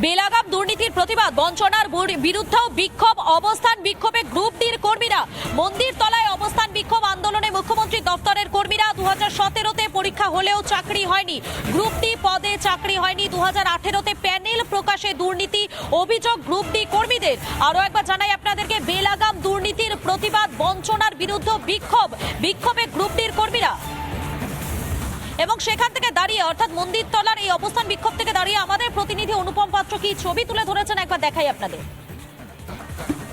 বেলাগাম দুর্নীতির প্রতিবাদ, বঞ্চনার বুর- বিরুদ্ধেও বিক্ষোভ, অবস্থান বিক্ষোভে গ্রুপ ডির কর্মীরা। মন্দির তলায় অবস্থান বিক্ষোভ আন্দোলনে মুখ্যমন্ত্রী দপ্তরের কর্মীরা দু হাজার সতেরোতে পরীক্ষা হলেও চাকরি হয়নি। গ্রুপ ডি পদে চাকরি হয়নি দু হাজার আঠেরোতে প্যানেল প্রকাশে দুর্নীতি অভিযোগ গ্রুপ ডি কর্মীদের। আরও একবার জানাই আপনাদেরকে, বেলাগাম দুর্নীতির প্রতিবাদ, বঞ্চনার বিরুদ্ধে বিক্ষোভ। বিক্ষোভে গ্রুপ ডির কর্মীরা এবং সেখান থেকে দাঁড়িয়ে, অর্থাৎ মন্দির তলার এই অবস্থান বিক্ষোভ থেকে দাঁড়িয়ে আমাদের প্রতিনিধি অনুপম পাত্র কি ছবি তুলে ধরেছেন? একবার দেখাই আপনাদের।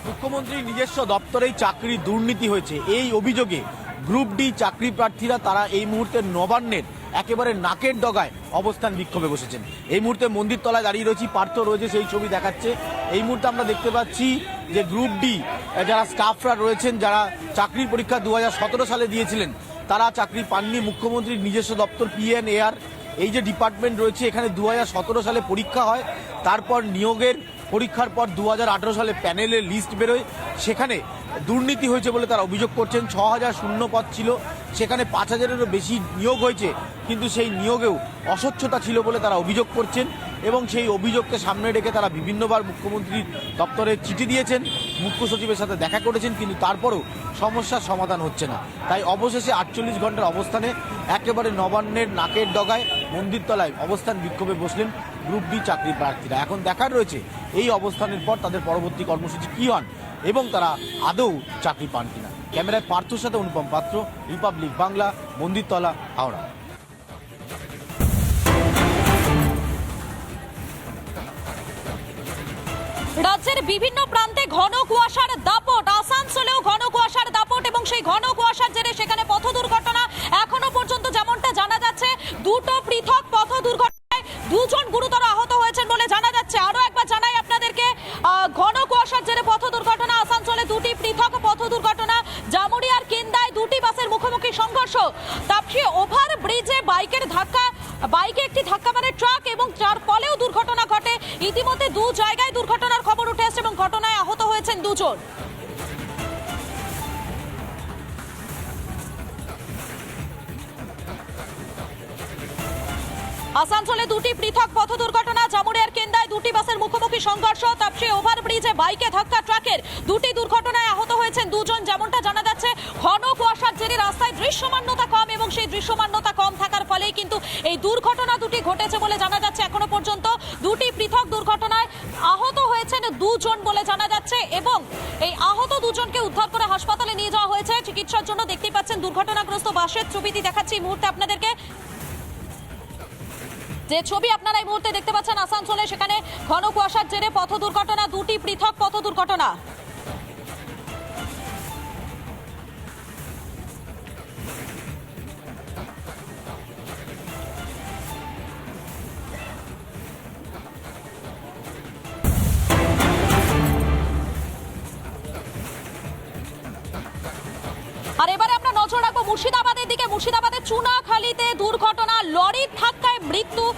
মুখ্যমন্ত্রীর নিজস্ব দপ্তরেই চাকরি দুর্নীতি হয়েছে। এই অভিযোগে গ্রুপ ডি চাকরি প্রার্থীরা তারা এই মুহূর্তে নবান্নের, একেবারে নাকের ডগায় অবস্থান বিক্ষোভে বসেছেন। এই মুহূর্তে মন্দির তলায় দাঁড়িয়ে রয়েছি, পার্থ রয়েছে, সেই ছবি দেখাচ্ছে। এই মুহূর্তে আমরা দেখতে পাচ্ছি যে গ্রুপ ডি, যারা স্টাফরা রয়েছেন, যারা চাকরির পরীক্ষা দু হাজার সতেরো সালে দিয়েছিলেন তারা চাকরি পাননি। মুখ্যমন্ত্রীর নিজস্ব দপ্তর পিএন এআর এই যে ডিপার্টমেন্ট রয়েছে, এখানে দু হাজার সতেরো সালে পরীক্ষা হয়। তারপর নিয়োগের পরীক্ষার পর দু হাজার আঠেরো সালে প্যানেলের লিস্ট বেরোয়। সেখানে দুর্নীতি হয়েছে বলে তারা অভিযোগ করছেন। ছ হাজার শূন্য পদ ছিল। সেখানে পাঁচ হাজারেরও বেশি নিয়োগ হয়েছে, কিন্তু সেই নিয়োগেও অস্বচ্ছতা ছিল বলে তারা অভিযোগ করছেন এবং সেই অভিযোগকে সামনে রেখে তারা বিভিন্নবার মুখ্যমন্ত্রীর দপ্তরে চিঠি দিয়েছেন। মুখ্য সচিবের সাথে দেখা করেছেন, কিন্তু তারপরেও সমস্যার সমাধান হচ্ছে না। তাই অবশেষে আটচল্লিশ ঘণ্টার অবস্থানে একেবারে নবান্নের নাকের ডগায় মন্দিরতলায় অবস্থান বিক্ষোভে বসলেন গ্রুপ ডি চাকরি প্রার্থীরা। এখন দেখার রয়েছে এই অবস্থানের পর তাদের পরবর্তী কর্মসূচি কী হন এবং তারা আদৌ চাকরি পান ক্যামেরায় পার্থর সাথে অনুপম পাত্র রিপাবলিক বাংলা মন্দিরতলা হাওড়া। রাজ্যের বিভিন্ন প্রান্তে একটি ধাক্কা মারে ট্রাক এবং যার ফলেও দুর্ঘটনা ঘটে। ইতিমধ্যে দু জায়গায় দুর্ঘটনার খবর উঠে আসছে এবং ঘটনায় আহত হয়েছেন দুজন। আসানসোলে দুটি পৃথক পথ দুর্ঘটনা, জামুরিয়ার কেন্দায় দুটি বাসের মুখোমুখি সংঘর্ষ তাপসি ওভারব্রিজে বাইকে ধাক্কা ট্রাকের দুটি দুর্ঘটনায় আহত হয়েছেন দুজন। যেমনটা জানা যাচ্ছে, ঘন কুয়াশার জেরে রাস্তায় দৃশ্যমান্যতা কম এবং সেই দৃশ্যমান্যতা কিন্তু এই দুর্ঘটনা দুটি ঘটেছে বলে জানা যাচ্ছে এখনও পর্যন্ত। দুটি পৃথক দুর্ঘটনায় আহত হয়েছেন দুজন বলে জানা যাচ্ছে এবং এই আহত দুজনকে উদ্ধার করে হাসপাতালে নিয়ে যাওয়া হয়েছে। চিকিৎসার জন্য দেখতেই পাচ্ছেন দুর্ঘটনাগ্রস্ত বাসের ছবিটি দেখাচ্ছি এই মুহূর্তে আপনাদেরকে। যে ছবি আপনারা এই মুহূর্তে দেখতে পাচ্ছেন আসানসোলে, সেখানে ঘন কুয়াশার জেরে পথ দুর্ঘটনা দুটি পৃথক পথ দুর্ঘটনা মুর্শিদাবাদের দিকে, মুর্শিদাবাদের চুনাখালীতে দুর্ঘটনা, লরির ধাক্কায় মৃত্যু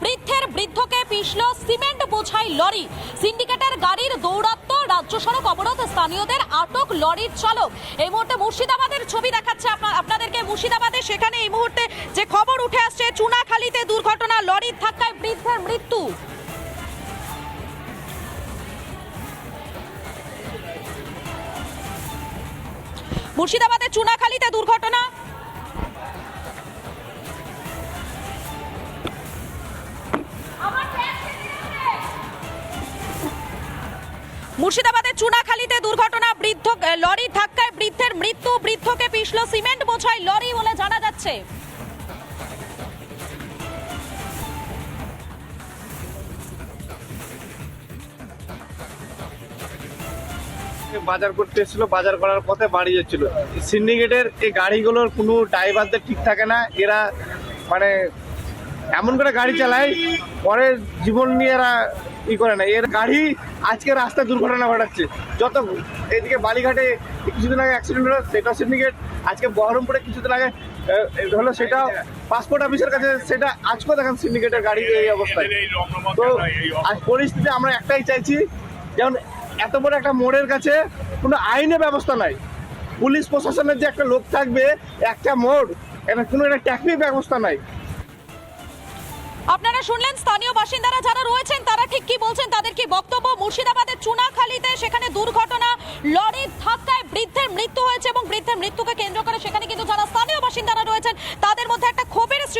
বৃদ্ধের বৃদ্ধকে পিষল সিমেন্ট বোঝাই লরি। সিন্ডিকেটের গাড়ির দৌরাত্ম, রাজ্য সড়ক অবরোধ, স্থানীয়দের আটক লরির চালক। এই মুহূর্তে মুর্শিদাবাদের ছবি দেখাচ্ছে আপনা- আপনাদেরকে মুর্শিদাবাদে। সেখানে এই মুহূর্তে যে খবর উঠে আসছে, চুনাখালীতে দুর্ঘটনা, লরির ধাক্কায় বৃদ্ধের মৃত্যু। মুর্শিদাবাদের চুনাখালীতে দুর্ঘটনা। মুর্শিদাবাদের চুনাখালীতে দুর্ঘটনা, বৃদ্ধ, লরির ধাক্কায় বৃদ্ধের মৃত্যু, বৃদ্ধকে পিষল সিমেন্ট বোঝায় লরি বলে জানা যাচ্ছে। বাজার করতে এসেছিল, বাজার করার পথে বাড়ি যাচ্ছিল। সিন্ডিকেটের এই গাড়িগুলোর কোনো ড্রাইভারদের ঠিক থাকে না। এরা মানে এমন করে গাড়ি চালায়, পরে জীবন নিয়ে এরা ই করে না। এর গাড়ি আজকে রাস্তায় দুর্ঘটনা ঘটাচ্ছে। যত এদিকে বালিঘাটে কিছুদিন আগে অ্যাক্সিডেন্ট হলো, সেটা সিন্ডিকেট আজকে বহরমপুরে কিছুদিন আগে হলো সেটা পাসপোর্ট অফিসের কাছে, সেটা আজকেও দেখেন সিন্ডিকেটের গাড়ি এই অবস্থায় তো আজ পরিস্থিতি আমরা একটাই চাইছি, যেমন এত বড় একটা মোড়ের কাছে কোনো আইনে ব্যবস্থা নাই। পুলিশ প্রশাসনের যে একটা লোক থাকবে, একটা মোড় এটা কোনো একটা ট্যাক্সি ব্যবস্থা নাই। আপনারা শুনলেন, স্থানীয় বাসিন্দারা যারা রয়েছেন, তারা ঠিক কি বলছেন? তাদের কি বক্তব্য? মুর্শিদাবাদের চুনাখালীতে সেখানে দুর্ঘটনা, লরির ধাক্কায় বৃদ্ধের মৃত্যু হয়েছে এবং বৃদ্ধের মৃত্যুকে কেন্দ্র করে সেখানে কিন্তু যারা স্থানীয় বাসিন্দারা রয়েছেন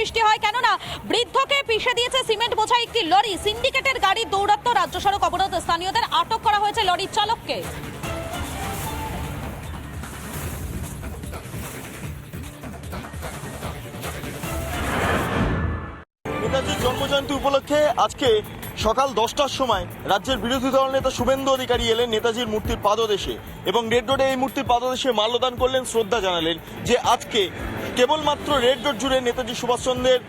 সৃষ্টি হয়। কেননা বৃদ্ধকে পিষে দিয়েছে সিমেন্ট বোঝাই একটি লরি। সিন্ডিকেটের গাড়ি দৌরাত্ম রাজ্য সড়ক অবরোধ স্থানীয়দের আটক করা হয়েছে লরির চালককে। নেতাজির জন্মজয়ন্তী উপলক্ষে আজকে সকাল দশটার সময় রাজ্যের বিরোধী দল নেতা শুভেন্দু অধিকারী এলেন নেতাজির মূর্তির পাদদেশে এবং রেড রোডে এই মূর্তির পাদদেশে মাল্যদান করলেন, শ্রদ্ধা জানালেন যে আজকে কেবলমাত্র রেড রোড জুড়ে নেতাজি সুভাষচন্দ্রের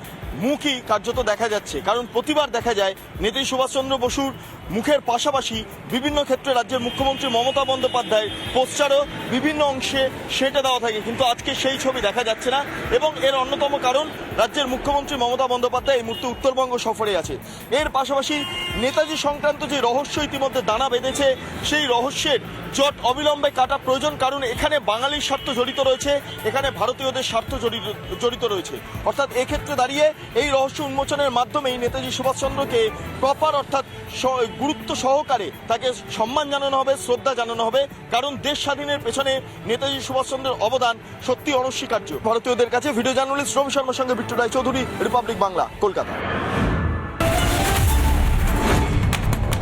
মুখই কার্যত দেখা যাচ্ছে। কারণ প্রতিবার দেখা যায় নেতাজি সুভাষচন্দ্র বসুর মুখের পাশাপাশি বিভিন্ন ক্ষেত্রে রাজ্যের মুখ্যমন্ত্রী মমতা বন্দ্যোপাধ্যায়ের পোস্টারও বিভিন্ন অংশে সেটে দেওয়া থাকে। কিন্তু আজকে সেই ছবি দেখা যাচ্ছে না এবং এর অন্যতম কারণ রাজ্যের মুখ্যমন্ত্রী মমতা বন্দ্যোপাধ্যায় এই মুহূর্তে উত্তরবঙ্গ সফরে আছে। এর পাশাপাশি নেতাজি সংক্রান্ত যে রহস্য ইতিমধ্যে দানা বেঁধেছে, সেই রহস্যের জট অবিলম্বে কাটা প্রয়োজন, কারণ এখানে বাঙালির স্বার্থ জড়িত রয়েছে, এখানে ভারতীয়দের স্বার্থ জড়িত জড়িত রয়েছে। অর্থাৎ এক্ষেত্রে দাঁড়িয়ে এই রহস্য উন্মোচনের মাধ্যমেই নেতাজি সুভাষচন্দ্রকে প্রপার অর্থাৎ গুরুত্ব সহকারে তাকে সম্মান জানানো হবে, শ্রদ্ধা জানানো হবে। কারণ দেশ স্বাধীনের পেছনে নেতাজি সুভাষচন্দ্রের অবদান সত্যি অনস্বীকার্য। ভারতীয়দের কাছে ভিডিও জার্নালিস্ট রবি শর্মার সঙ্গে বিট্টু রায় চৌধুরী রিপাবলিক বাংলা কলকাতা।